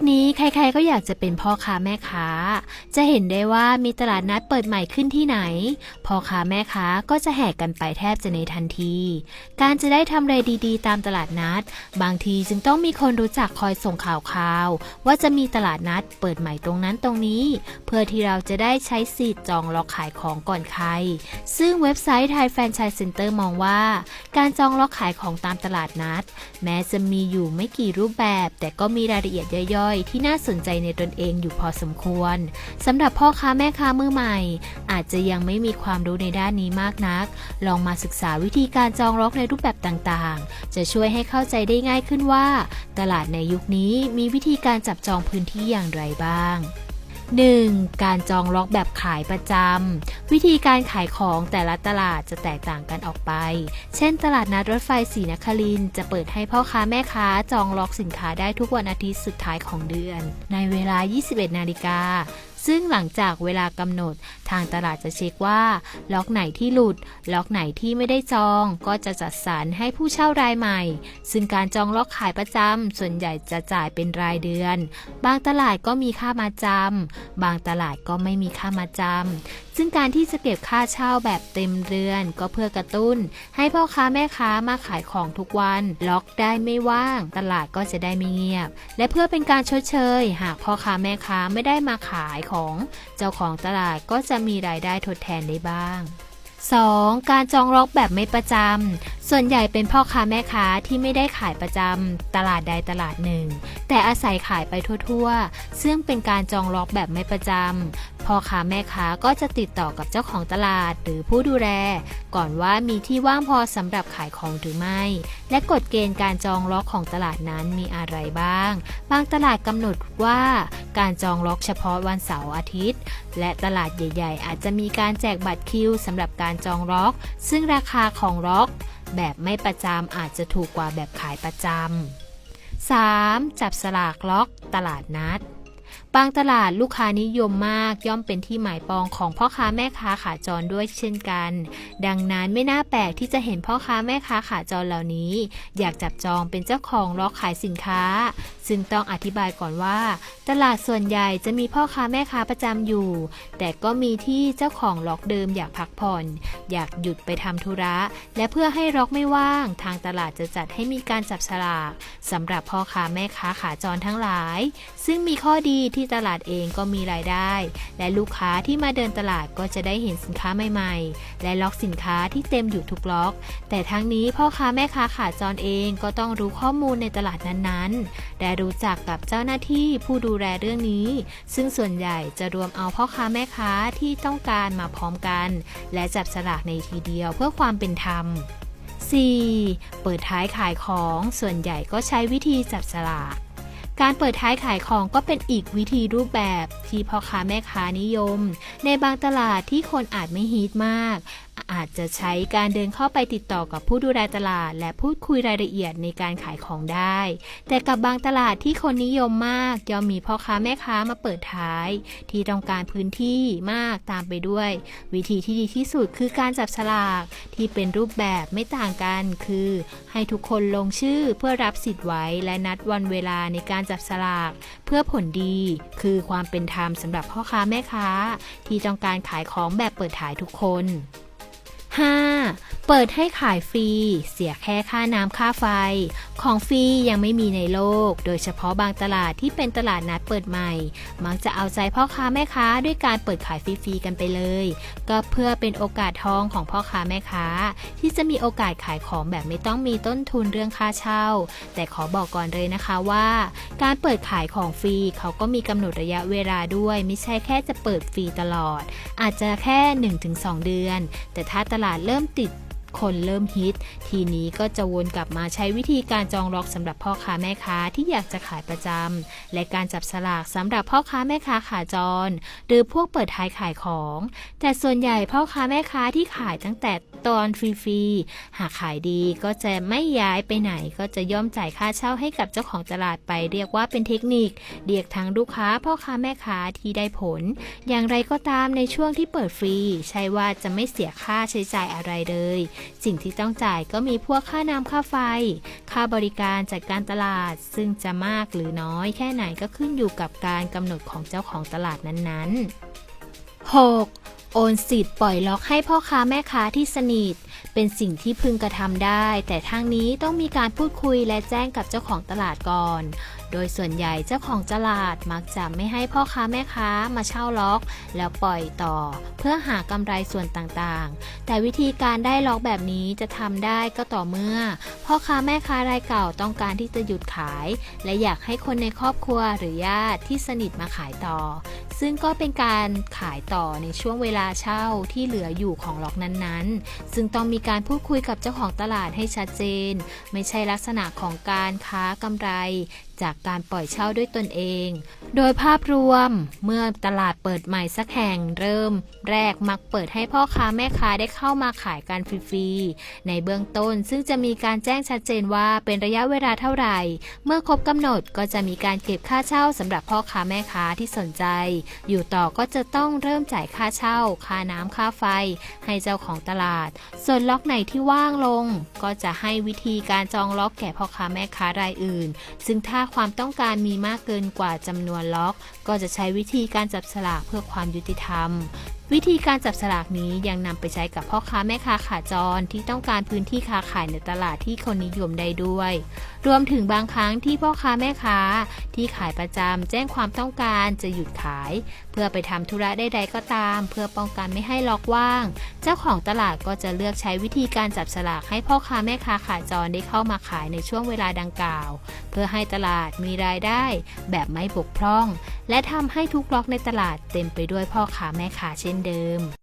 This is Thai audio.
ยุคนี้ใครๆก็อยากจะเป็นพ่อค้าแม่ค้า จะเห็นได้ว่ามีตลาดนัดเปิดใหม่ขึ้นที่ไหน พ่อค้าแม่ค้าก็จะแห่กันไปแทบจะในทันที การจะได้ทำอะไรดีๆ ตามตลาดนัด บางทีจึงต้องมีคนรู้จักคอยส่งข่าวคราว ว่าจะมีตลาดนัดเปิดใหม่ตรงนั้นตรงนี้ เพื่อที่เราจะได้ใช้สิทธิ์จองล็อกขายของก่อนใคร ซึ่งเว็บไซต์ไทยแฟรนไชส์เซ็นเตอร์มองว่า การจองล็อกขายของตามตลาดนัด แม้จะมีอยู่ไม่กี่รูปแบบ แต่ก็มีรายละเอียดย่อยๆที่น่าสนใจในตนเองอยู่พอสมควรสำหรับพ่อค้าแม่ค้ามือใหม่ อาจจะยังไม่มีความรู้ในด้านนี้มากนัก ลองมาศึกษาวิธีการจองล็อกในรูปแบบต่างๆ จะช่วยให้เข้าใจได้ง่ายขึ้นว่า ตลาดในยุคนี้มีวิธีการจับจองพื้นที่อย่างไรบ้าง 1. การจองล็อกแบบขายประจำ วิธีการขายของแต่ละตลาดจะแตกต่างกันออกไป เช่น ตลาดนัดรถไฟศรีนครินจะเปิดให้พ่อค้าแม่ค้าจองล็อกสินค้าได้ทุกวันอาทิตย์สุดท้ายของเดือน ในเวลา 21 นาฬิกา ซึ่งหลังจากเวลากำหนด ทางตลาดจะเช็คว่า ล็อกไหนที่หลุด ล็อกไหนที่ไม่ได้จอง ก็จะจัดสรรให้ผู้เช่ารายใหม่ ซึ่งการจองล็อกขายประจำส่วนใหญ่จะจ่ายเป็นรายเดือน บางตลาดก็มีค่ามาจำบางตลาดก็ไม่มีค่ามาจำซึ่งการที่จะเก็บค่าเช่าแบบเต็มเดือน ก็เพื่อกระตุ้น ให้พ่อค้าแม่ค้ามาขายของทุกวัน ล็อกได้ไม่ว่าง ตลาดก็จะได้ไม่เงียบ และเพื่อเป็นการชดเชย หากพ่อค้าแม่ค้าไม่ได้มาขายของ เจ้าของตลาดก็จะมีรายได้ทดแทนได้บ้าง 2. การจองล็อกแบบไม่ประจำ ส่วนใหญ่เป็นพ่อค้าแม่ค้าที่ไม่ได้ขายประจำตลาดใดตลาดหนึ่ง แต่อาศัยขายไปทั่วๆ ซึ่งเป็นการจองล็อกแบบไม่ประจำ พ่อค้าแม่ค้าก็จะติดต่อกับเจ้าของตลาดหรือผู้ดูแล ก่อนว่ามีที่ว่างพอสำหรับขายของหรือไม่ และกฎเกณฑ์การจองล็อกของตลาดนั้นมีอะไรบ้าง บางตลาดกำหนดว่าการจองล็อกเฉพาะวันเสาร์อาทิตย์ และตลาดใหญ่ ๆ อาจจะมีการแจกบัตรคิวสำหรับการจองล็อก ซึ่งราคาของล็อก แบบไม่ประจำอาจจะถูกกว่าแบบขายประจำ 3. จับสลากล็อกตลาดนัดบางตลาดลูกค้านิยมมากย่อมเป็นที่หมายปองของพ่อค้าแม่ค้าขาจรด้วยเช่นกัน ดังนั้นไม่น่าแปลกที่จะเห็นพ่อค้าแม่ค้าขาจรเหล่านี้ อยากจับจองเป็นเจ้าของล็อกขายสินค้า ซึ่งต้องอธิบายก่อนว่า ตลาดส่วนใหญ่จะมีพ่อค้าแม่ค้าประจำอยู่ แต่ก็มีที่เจ้าของล็อกเดิมอยากพักผ่อน อยากหยุดไปทำธุระ และเพื่อให้ล็อกไม่ว่าง ทางตลาดจะจัดให้มีการจับฉลากสำหรับพ่อค้าแม่ค้าขาจรทั้งหลาย ซึ่งมีข้อดีที่ตลาดเองก็มีรายได้ และลูกค้าที่มาเดินตลาดก็จะได้เห็นสินค้าใหม่ๆ และล็อกสินค้าที่เต็มอยู่ทุกล็อก แต่ทั้งนี้พ่อค้าแม่ค้าขาจรเองก็ต้องรู้ข้อมูลในตลาดนั้นๆ และรู้จักกับเจ้าหน้าที่ผู้ดูแลเรื่องนี้ ซึ่งส่วนใหญ่จะรวมเอาพ่อค้าแม่ค้าที่ต้องการมาพร้อมกัน และจับสลากในทีเดียวเพื่อความเป็นธรรม 4. เปิดท้ายขายของส่วนใหญ่ก็ใช้วิธีจับสลาก การเปิดท้ายขายของก็เป็นอีกวิธีรูปแบบที่พ่อค้าแม่ค้านิยม ในบางตลาดที่คนอาจไม่ฮิตมาก อาจจะใช้การเดินเข้าไปติดต่อกับผู้ดูแลตลาด และพูดคุยรายละเอียดในการขายของได้ แต่กับบางตลาดที่คนนิยมมากย่อมมีพ่อค้าแม่ค้ามาเปิดท้าย ที่ต้องการพื้นที่มากตามไปด้วย วิธีที่ดีที่สุดคือการจับฉลากที่เป็นรูปแบบไม่ต่างกัน คือ ให้ทุกคนลงชื่อเพื่อรับสิทธิ์ไว้และนัดวันเวลาในการจับฉลาก เพื่อผลดี คือความเป็นธรรมสำหรับพ่อค้าแม่ค้า ที่ต้องการขายของแบบเปิดขายทุกคน 5. เปิดให้ขายฟรี เสียแค่ค่าน้ำค่าไฟ ของฟรียังไม่มีในโลก โดยเฉพาะบางตลาดที่เป็นตลาดนัดเปิดใหม่ มักจะเอาใจพ่อค้าแม่ค้าด้วยการเปิดขายฟรีๆกันไปเลย ก็เพื่อเป็นโอกาสทองของพ่อค้าแม่ค้า ที่จะมีโอกาสขายของแบบไม่ต้องมีต้นทุนเรื่องค่าเช่า แต่ขอบอกก่อนเลยนะคะว่า การเปิดขายของฟรีเขาก็มีกำหนดระยะเวลาด้วย ไม่ใช่แค่จะเปิดฟรีตลอด อาจจะแค่ 1-2 เดือน แต่ถ้าตลาดเริ่มติด คนเริ่มฮิต ทีนี้ก็จะวนกลับมาใช้วิธีการจองล็อกสำหรับพ่อค้าแม่ค้าที่อยากจะขายประจำและการจับสลากสำหรับพ่อค้าแม่ค้าขาจร หรือพวกเปิดท้ายขายของ แต่ส่วนใหญ่พ่อค้าแม่ค้าที่ขายตั้งแต่ตอนฟรีๆหากขายดีก็จะไม่ย้ายไปไหน ก็จะย่อมจ่ายค่าเช่าให้กับเจ้าของตลาดไป เรียกว่าเป็นเทคนิค เรียกทั้งลูกค้าพ่อค้าแม่ค้าที่ได้ผล อย่างไรก็ตามในช่วงที่เปิดฟรี ใช่ว่าจะไม่เสียค่าใช้จ่ายอะไรเลยสิ่งที่ต้องจ่ายก็มีพวกค่าน้ำค่าไฟ ค่าบริการจัดการตลาด ซึ่งจะมากหรือน้อยแค่ไหนก็ขึ้นอยู่กับการกำหนดของเจ้าของตลาดนั้นๆ 6. โอนสิทธิ์ปล่อยล็อกให้พ่อค้าแม่ค้าที่สนิท เป็นสิ่งที่พึงกระทำได้ แต่ทางนี้ต้องมีการพูดคุยและแจ้งกับเจ้าของตลาดก่อน โดยส่วนใหญ่เจ้าของตลาดมักจะไม่ให้พ่อค้าแม่ค้ามาเช่าล็อก แล้วปล่อยต่อ เพื่อหากำไรส่วนต่างๆ แต่วิธีการได้ล็อกแบบนี้จะทำได้ก็ต่อเมื่อ พ่อค้าแม่ค้ารายเก่าต้องการที่จะหยุดขาย และอยากให้คนในครอบครัวหรือญาติที่สนิทมาขายต่อ ซึ่งก็เป็นการขายต่อในช่วงเวลาเช่าที่เหลืออยู่ของล็อกนั้นๆ ซึ่งต้องมีการพูดคุยกับเจ้าของตลาดให้ชัดเจน ไม่ใช่ลักษณะของการค้ากำไร จากการปล่อยเช่าด้วยตนเอง โดยภาพรวมเมื่อตลาดเปิดใหม่สักแห่งเริ่ม แรกมักเปิดให้พ่อค้าแม่ค้าได้เข้ามาขายกันฟรีๆ ในเบื้องต้นซึ่งจะมีการแจ้งชัดเจนว่าเป็นระยะเวลาเท่าไหร่ เมื่อครบกำหนดก็จะมีการเก็บค่าเช่าสำหรับพ่อค้าแม่ค้าที่สนใจ อยู่ต่อก็จะต้องเริ่มจ่ายค่าเช่า ค่าน้ำค่าไฟ ให้เจ้าของตลาด ส่วนล็อกไหนที่ว่างลง ก็จะให้วิธีการจองล็อกแก่พ่อค้าแม่ค้ารายอื่น ซึ่งถ้าความต้องการมีมากเกินกว่าจำนวนล็อก ก็จะใช้วิธีการจับสลากเพื่อความยุติธรรม วิธีการจับสลากนี้ยังนำไปใช้กับพ่อค้าแม่ค้าขาจรที่ต้องการพื้นที่ค้าขายในตลาดที่คนนิยมได้ด้วย รวมถึงบางครั้งที่พ่อค้าแม่ค้า ที่ขายประจำแจ้งความต้องการจะหยุดขาย เพื่อไปทำธุระใดๆก็ตาม เพื่อป้องกันไม่ให้ล็อกว่าง เจ้าของตลาดก็จะเลือกใช้วิธีการจับสลากให้พ่อค้าแม่ค้าขาจรได้เข้ามาขายในช่วงเวลาดังกล่าว เพื่อให้ตลาดมีรายได้ แบบไม่บกพร่อง และทำให้ทุกล็อกในตลาดเต็มไปด้วยพ่อค้าแม่ค้าเช่นเดิม